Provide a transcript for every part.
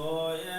Oh, yeah.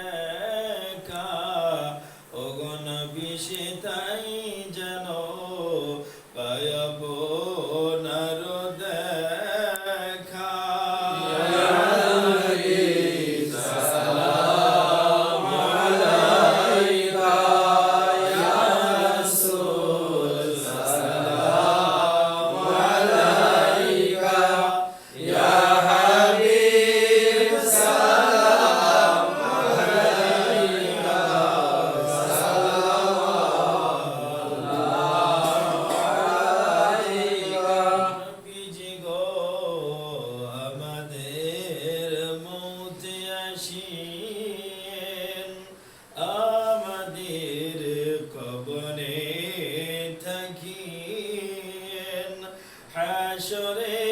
আসিয়েন আমাদের কবনে থাকিয়েন। হাসরে